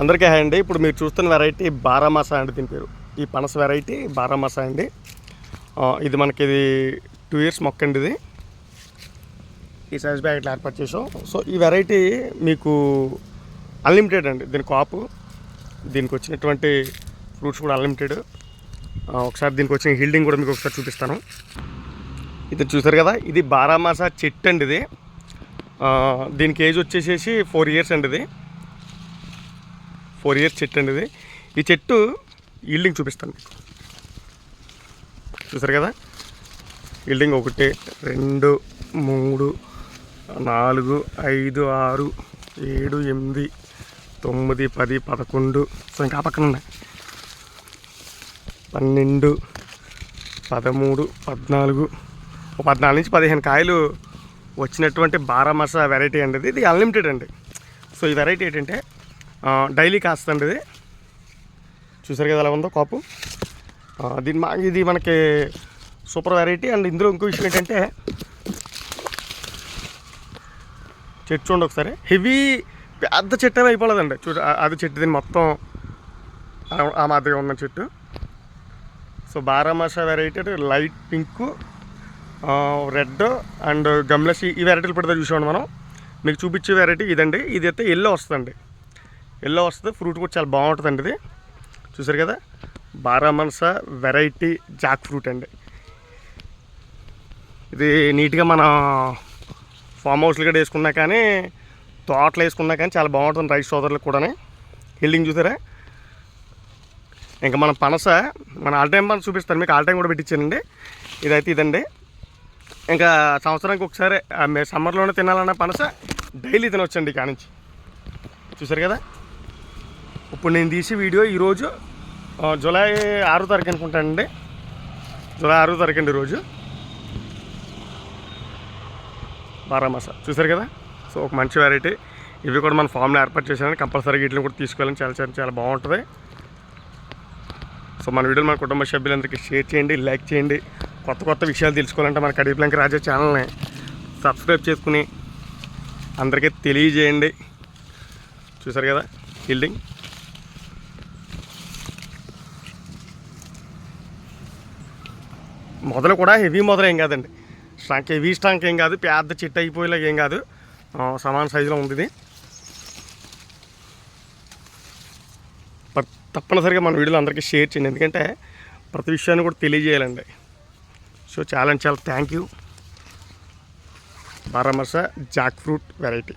అందరికీ హాయ్ అండి. ఇప్పుడు మీరు చూస్తున్న వెరైటీ బారామాసా అండి దీని పేరు. ఈ పనస వెరైటీ బారామాసా అండి. ఇది మనకి ఇది టూ ఇయర్స్ మొక్క అండి ఇది. ఈ సైజ్ బ్యాగ్ ఏర్పాటు చేసాం సో ఈ వెరైటీ మీకు అన్లిమిటెడ్ అండి. దీని కాపు దీనికి వచ్చినటువంటి ఫ్రూట్స్ కూడా అన్లిమిటెడ్ ఒకసారి దీనికి వచ్చిన హీల్డింగ్ కూడా మీకు ఒకసారి చూపిస్తాను. ఇది చూసారు కదా ఇది బారామాసా చెట్టు అండి ఇది. దీనికి ఏజ్ వచ్చేసేసి ఫోర్ ఇయర్స్ అండి ఇది. ఫోర్ ఇయర్స్ చెట్టు అండి ఇది. ఈ చెట్టు ఈల్డింగ్ చూపిస్తాను మీకు. చూసారు కదా? ఈల్డింగ్ ఒకటి రెండు మూడు నాలుగు ఐదు ఆరు ఏడు ఎనిమిది తొమ్మిది పది పదకొండు. సో ఇంకా పక్కన ఉన్నాయి. పన్నెండు పదమూడు పద్నాలుగు పద్నాలుగు నుంచి పదిహేను కాయలు వచ్చినటువంటి బారామసా వెరైటీ అండి ఇది. అన్లిమిటెడ్ అండి. సో ఈ వెరైటీ ఏంటంటే డైలీ కాస్తండి ఇది. చూసారు కదా ఎలా ఉందో కాపు. దీని మా ఇది మనకి సూపర్ వెరైటీ అండ్ ఇందులో ఇంకో విషయం ఏంటంటే చెట్టు చూడండి ఒకసారి. హెవీ పెద్ద చెట్టు ఏమీ అయిపోలేదండి. చూ అది చెట్టు దీన్ని మొత్తం ఆ- మాదిరిగా ఉన్న చెట్టు. సో బారామాసా వెరైటీ అంటే light pink red and gumless ఈ వెరైటీలు పెడితే చూసామండి మనం. మీకు చూపించే వెరైటీ ఇదండి. ఇది అయితే ఎల్లో వస్తుందండి. ఎల్లో వస్తుంది ఫ్రూట్ కూడా చాలా బాగుంటుందండి ఇది. చూసారు కదా? బారామన్స వెరైటీ జాక్ ఫ్రూట్ అండి. ఇది నీట్గా మన ఫామ్ హౌస్లు కూడా వేసుకున్నా కానీ తోటలు వేసుకున్నా కానీ చాలా బాగుంటుంది రైస్ సోదరులకు కూడా హెల్డింగ్ చూసారా? ఇంకా మన పనస మన ఆల్ టైం పనస చూపిస్తాను మీకు ఆల్ టైం కూడా పెట్టించానండి ఇదైతే ఇదండి. ఇంకా సంవత్సరానికి ఒకసారి సమ్మర్లోనే తినాలన్న పనస డైలీ తినొచ్చండి ఇక నుంచి. చూసారు కదా? ఇప్పుడు నేను తీసి వీడియో ఈరోజు జూలై ఆరో తారీఖు అనుకుంటానండి. జూలై ఆరో తారీఖు అండి ఈరోజు బారామాస. చూసారు కదా? సో ఒక మంచి వెరైటీ ఇవి కూడా మన ఫామ్లో ఏర్పాటు చేశాను. కంపల్సరీగా వీటిని కూడా తీసుకోవాలని చాలా చాలా చాలా బాగుంటుంది. సో మన వీడియోలు మన కుటుంబ సభ్యులందరికీ షేర్ చేయండి లైక్ చేయండి. కొత్త కొత్త విషయాలు తెలుసుకోవాలంటే మన కడిప్లంక రాజా ఛానల్ని సబ్స్క్రైబ్ చేసుకుని అందరికీ తెలియజేయండి. చూసారు కదా? బిల్డింగ్ మొదలు కూడా హెవీ మొదలు ఏం కాదండి. స్టాంక్ హెవీ స్టాంక్ ఏం కాదు. పెద్ద చెట్టు అయిపోయేలా ఏం కాదు. సమాన్ సమాన సైజులో ఉంది ఇది. తప్పనిసరిగా మన వీడియోలు అందరికీ షేర్ చేయండి. ఎందుకంటే ప్రతి విషయాన్ని కూడా తెలియజేయాలండి. సో చాలా చాలా థ్యాంక్ యూ. బారామర్స జాక్ ఫ్రూట్ వెరైటీ.